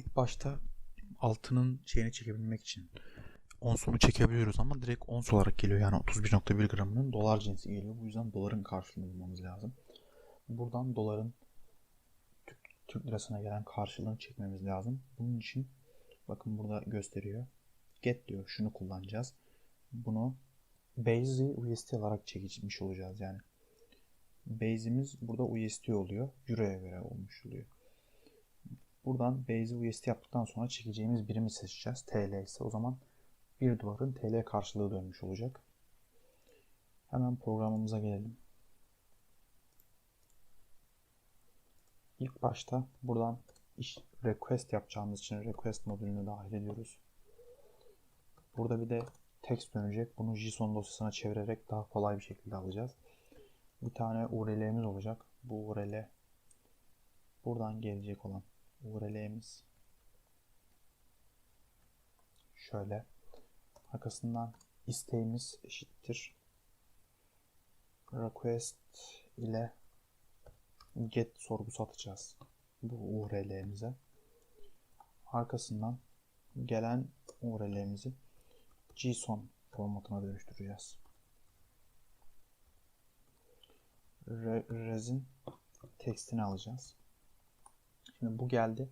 İlk başta altının şeyini çekebilmek için onsunu çekebiliyoruz ama direkt ons olarak geliyor. Yani 31.1 gramının dolar cinsi geliyor. Bu yüzden doların karşılığını bulmamız lazım. Buradan doların Türk, Türk lirasına gelen karşılığını çekmemiz lazım. Bunun için bakın burada gösteriyor. Get diyor. Şunu kullanacağız. Bunu Base USD olarak çekmiş olacağız yani. Base'imiz burada USD oluyor. Euro'ya göre olmuş oluyor. Buradan Base USD yaptıktan sonra çekeceğimiz birimi seçeceğiz. TL ise o zaman 1 doların TL karşılığı dönmüş olacak. Hemen programımıza gelelim. İlk başta buradan iş request yapacağımız için request modülünü dahil ediyoruz. Burada bir de text dönecek. Bunu JSON dosyasına çevirerek daha kolay bir şekilde alacağız. Bir tane URL'miz olacak. Bu URL buradan gelecek olan URL'miz şöyle arkasından isteğimiz eşittir request ile get sorgusu atacağız bu URL'mize. Arkasından gelen URL'mizi JSON formatına dönüştüreceğiz. Re Res'in tekstini alacağız. Şimdi bu geldi.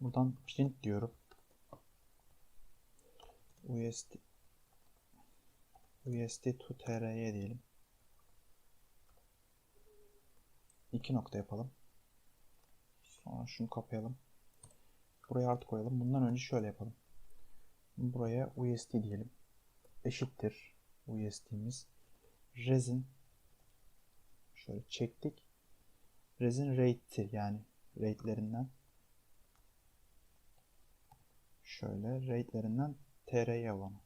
Buradan print diyorum. USD USD to TR'ye diyelim. İki nokta yapalım. Sonra şunu kapayalım. Buraya artı koyalım. Bundan önce şöyle yapalım. Buraya USD diyelim. Eşittir USD'miz. Resin şöyle çektik. Resin rate'i yani rate'lerinden şöyle rate'lerinden TR'ye olanı.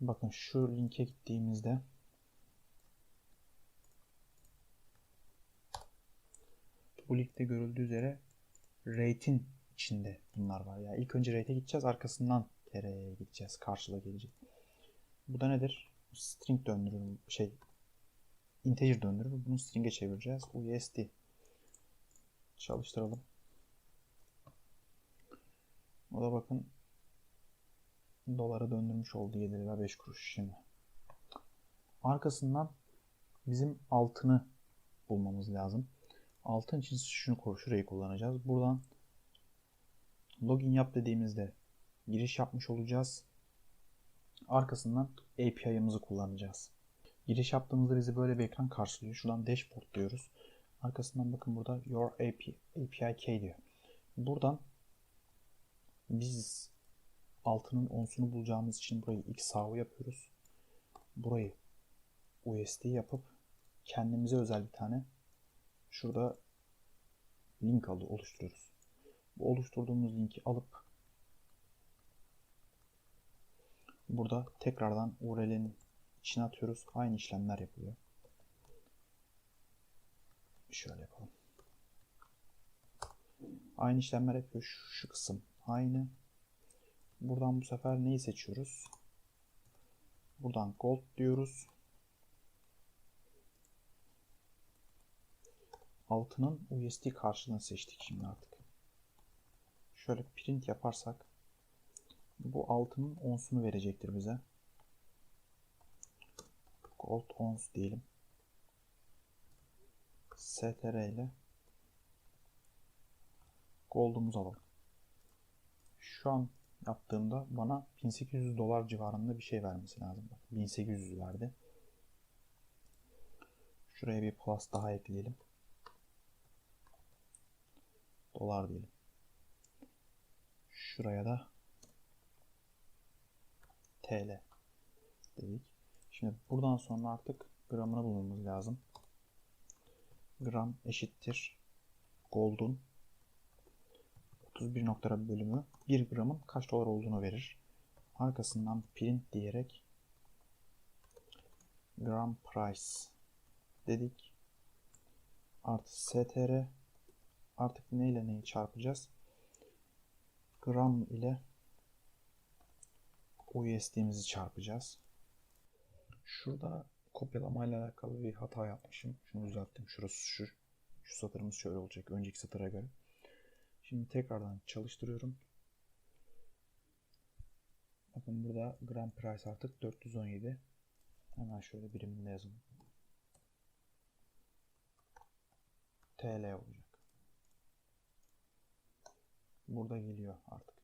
Bakın şu linke gittiğimizde bu linkte görüldüğü üzere rate'in içinde bunlar var. Yani ilk önce rate'e gideceğiz arkasından TR'ye gideceğiz. Karşıla gelecek. Bu da nedir? String döndürür. Şey integer döndürür. Bunu string'e çevireceğiz. USD. Çalıştıralım. O da bakın dolara döndürmüş oldu 7 lira 5 kuruş şimdi. Arkasından bizim altını bulmamız lazım. Altın için şunu şurayı kullanacağız. Buradan login yap dediğimizde giriş yapmış olacağız. Arkasından API'ımızı kullanacağız. Giriş yaptığımızda bizi böyle bir ekran karşılıyor. Şuradan dashboard diyoruz. Arkasından bakın burada your API, API key diyor. Buradan biz altının onsunu bulacağımız için burayı XAU yapıyoruz. Burayı USD yapıp kendimize özel bir tane şurada link alı oluşturuyoruz. Bu oluşturduğumuz linki alıp burada tekrardan URL'nin içine atıyoruz. Aynı işlemler yapılıyor. Şöyle yapalım. Aynı işlemler yapıyor. Şu, şu kısım aynı. Buradan bu sefer neyi seçiyoruz? Buradan gold diyoruz. Altının USD karşılığını seçtik şimdi artık. Şöyle print yaparsak bu altının onsunu verecektir bize. Gold ons diyelim. STR ile gold'umuzu alalım. Şu an yaptığımda bana 1800 dolar civarında bir şey vermesi lazım. Bak 1800 verdi. Şuraya bir plus daha ekleyelim. Dolar diyelim. Şuraya da TL dedik. Şimdi buradan sonra artık gramını bulmamız lazım. Gram eşittir gold'un 31 noktalara bölümü 1 gramın kaç dolar olduğunu verir. Arkasından print diyerek gram price dedik. Artı str artık ne ile neyi çarpacağız? Gram ile USD'mizi çarpacağız. Şurada kopyalamayla alakalı bir hata yapmışım. Şunu düzelttim. Şurası şu. Şu satırımız şöyle olacak. Önceki satıra göre. Şimdi tekrardan çalıştırıyorum. Bakın burada gram price artık 417. Hemen şöyle biriminde yazalım. TL olacak. Burada geliyor artık.